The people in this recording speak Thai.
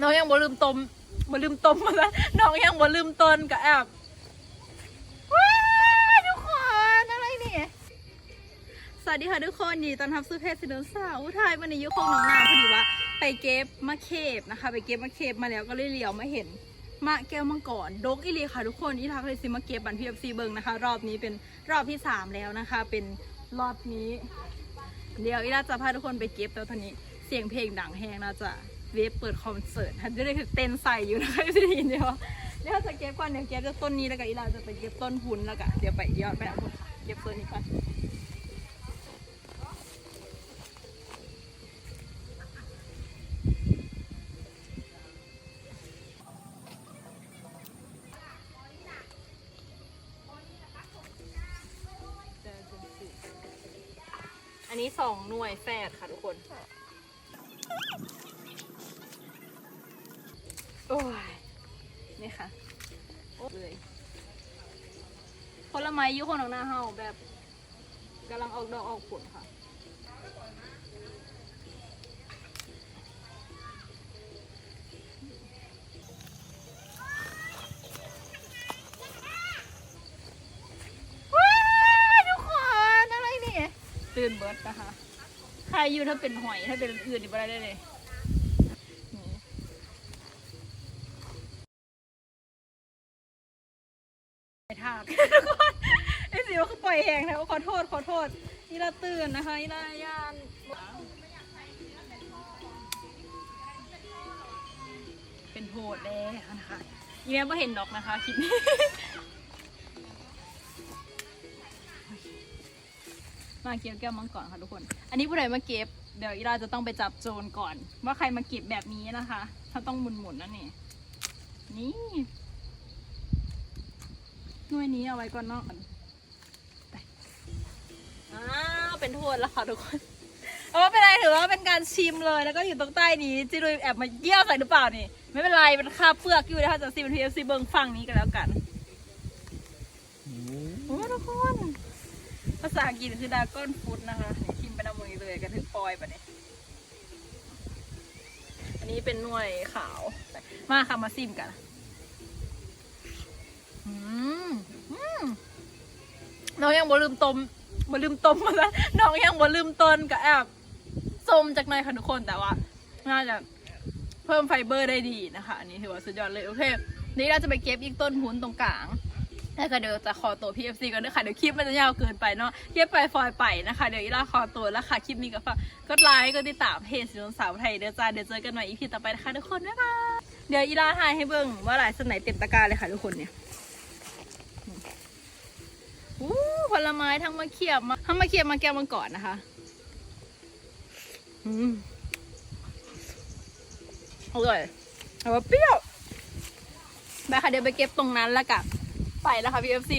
น้องยังบ่ลืมต้มบ่ลืมต้มมาแล้วน้องยังบ่ลืมต้นกับแอบว้ายทุกคนอะไรเนี่ยสวัสดีค่ะทุกคนยินดีต้อนรับสู่เพจสินดสาวอุทัยวันนี้ยุคงหนองนาพอดีว่า ไปเก็บมะเข็บนะคะ ไปเก็บมะเข็บมาแล้วก็เลยเหลียวมาเห็นมะแก้วมังกรดกอีหลีค่ะทุกคนอีทักเลยสิมาเก็บบันพีเอฟซีเบิงนะคะ รอบนี้เป็นรอบที่สามแล้วนะคะ เป็นรอบนี้เดี๋ยวอีลาจะพาทุกคนไปเก็บแต่ตอนนี้เสียงเพลงดังแฮงน่าจะ เวฟเปิดคอนเสิร์ตทันจะได้คือเต้นใส่อยู่นะคะไม่ได้ยินเดียวเดี๋ยวจะเก็บก่อนเดี๋ยวเก็บจากต้นนี้แล้วก็อีลาจะไปเก็บต้นพุนแล้วก็เดี๋ยวไปยอดไปเอาพุนค่ะเก็บต้นนี้ก่อนอันนี้สองหน่วยแฝดค่ะทุกคน อ้ยนี่ค่ะโอ้เลยผลไม้อยุคนของหน้าเฮาแบบกำลังออกดอกออกผลค่ะว้าวทุกคนอะไรเนี่ยตื่นเบิร์ดนะคะ ใครอยู่ถ้าเป็นหอยถ้าเป็นอื่นอีกอะไรได้เลยนี่ไป ทากทุกคนไอ้สิว่าเขาปล่อยแหงนะขอโทษขอโทษนี่ละตื่นนะคะนี่ละยานเป็นโหดเลยนะคะอีแม่ไม่เห็นดอกนะคะคลิปนี้มาเก็บแก้วมังกรค่ะทุกคน อันนี้ผู้ใดมาเก็บ เดี๋ยวอีราจะต้องไปจับโจรก่อน ว่าใครมาเก็บแบบนี้นะคะ ถ้าต้องหมุนๆนั่นนี่นี่ หน่วยนี้เอาไว้ก่อนเนาะไปอ้าวเป็นโทษแล้วค่ะทุกคนเอาว่าเป็นไรถือว่าเป็นการชิมเลยแล้วก็อยู่ตรงใต้นี้จิรุยแอบมาเยี่ยวใส่หรือเปล่านี่ไม่เป็นไรเป็นคาบเปลือกอยู่นะคะจากซีเป็นพีเอฟซีเบิงฝั่งนี้กันแล้วกันโอ้ทุกคนภาษาอังกฤษคือดาก้อนฟุตนะคะนี่พิมไปน้ำมือเลยกันถึงปอยปะเนี่อันนี้เป็นหน่วยขาว มาค่ะมาซิมกัน น้องยังบ่ลืมต้มบ่ลืมต้มมาแล้วน้องยังบ่ลืมต้นกับแอบส้มจากหน่อยค่ะทุกคนแต่ว่า น่าจะเพิ่มไฟเบอร์ได้ดีนะคะ อันนี้ถือว่าสุดยอดเลยโอเค นี่เราจะไปเก็บอีกต้นหุ้นตรงกลางแล้วก็เดี๋ยวจะขอตัว PFC ก่อนด้วยค่ะ เดี๋ยวคลิปมันจะยาวเกินไปเนาะเทียบไปฟอยไปนะคะ เดี๋ยวอีลาขอตัวแล้วค่ะ คลิปนี้ก็ฝากกดไลค์กดติดตามเพจสินสาวไทยเดี๋ยวจ้าเดี๋ยวเจอกันใหม่อีพีต่อไปนะคะทุกคนบ๊ายบายเดี๋ยวอีลาถ่ายให้เบิ่งว่าหลายสนไหนเต็มตะกร้าเลยค่ะทุกคนเนี่ย อู้ผลไม้ทั้งมะเขียบมาทั้งมะเขียบมาแก้วมังกรนะคะอืมอร่อยแต่ว่าเปรี้ยวไปค่ะเดี๋ยวไปเก็บตรงนั้นแล้วกันไปแล้วค่ะพีเอฟซี